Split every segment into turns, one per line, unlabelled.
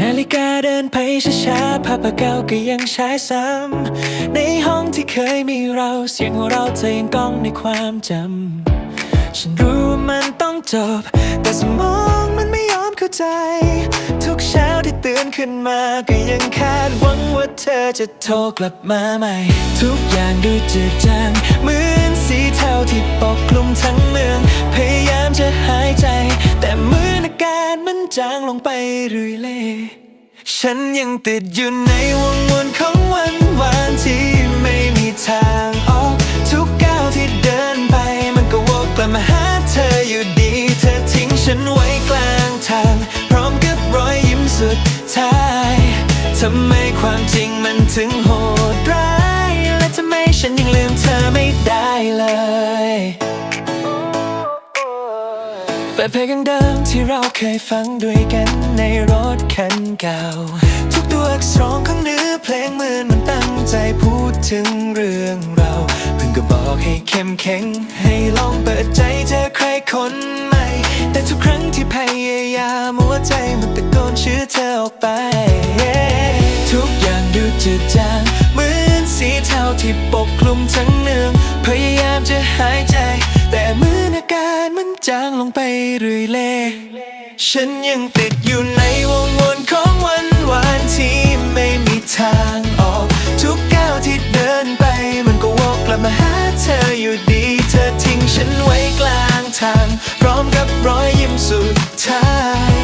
นาฬิกาเดินไปช้าๆภาพเก่าก็ยังใช้ซ้ำ ในห้องที่เคยมีเราเสียงของเราเธอยังก้องในความจำ ฉันรู้ว่ามันต้องจบ แต่สมองมันไม่ยอมเข้าใจ ทุกเช้าที่ตื่นขึ้นมาก็ยังคาดหวังว่าเธอจะโทรกลับมาใหม่ ทุกอย่างดูจืดจางเหมือนสีเทาที่ปกคลุมทั้งเมือง พยายามจะหายใจ แต่เหมือนอาการมันจางลงไปเรื่อเลย ฉันยังติดอยู่ในวงวนของวันวานที่ไม่มีทางออก ทุกก้าวที่เดินไปมันก็วกกลับมาหาเธออยู่ดี เธอทิ้งฉันไว้กลางทาง พร้อมกับรอยยิ้มสุดท้ายทำไมความจริงมันถึงโหดร้าย และทำไมฉันยังลืมเธอไม่ได้เลย ปิดเพลงเดิมที่เราเคยฟังด้วยกันในรถคันเก่า ทุกตัวอักษรของเนื้อเพลงเหมือนมันตั้งใจพูดถึงเรื่องเรา เพิ่งก็บอกให้เข้มแข็ง ให้ลองเปิดใจเจอใครคนใหม่ แต่ทุกครั้งที่พยายามหัวใจมันตะโกนชื่อเธอออกไป ทุกอย่างดูจืดจางเหมือนสีเทาที่ปกคลุมทั้งเนืองพยายามจะหายใจ แต่เมือนอาการมันจางลงไปเรื่อยเลยฉันยังติดอยู่ในวงวนของวันวานที่ไม่มีทางออก ทุกก้าวที่เดินไปมันก็วกกลับมาหาเธออยู่ดี เธอทิ้งฉันไว้กลางทาง พร้อมกับรอยยิ้มสุดท้าย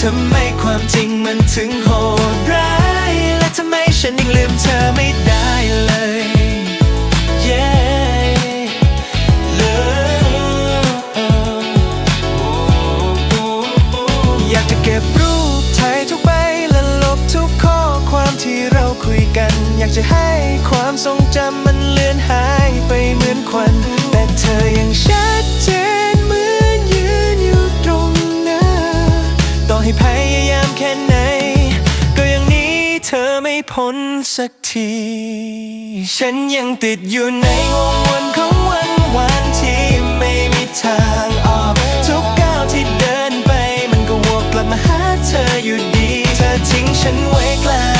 ทำไมความจริงมันถึงโหดร้าย และทำไมฉันยังลืมเธอไม่ได้เลย อยากจะให้ความทรงจำมันเลือนหายไปเหมือนควัน แต่เธอยังชัดเจนเหมือนยืนอยู่ตรงหน้าต่อให้พยายามแค่ไหน ก็ยังนี้เธอไม่พ้นสักที ฉันยังติดอยู่ในวงวนของวันวานที่ไม่มีทางออกทุกก้าวที่เดินไป มันก็วกกลับมาหาเธออยู่ดี เธอทิ้งฉันไว้กลาง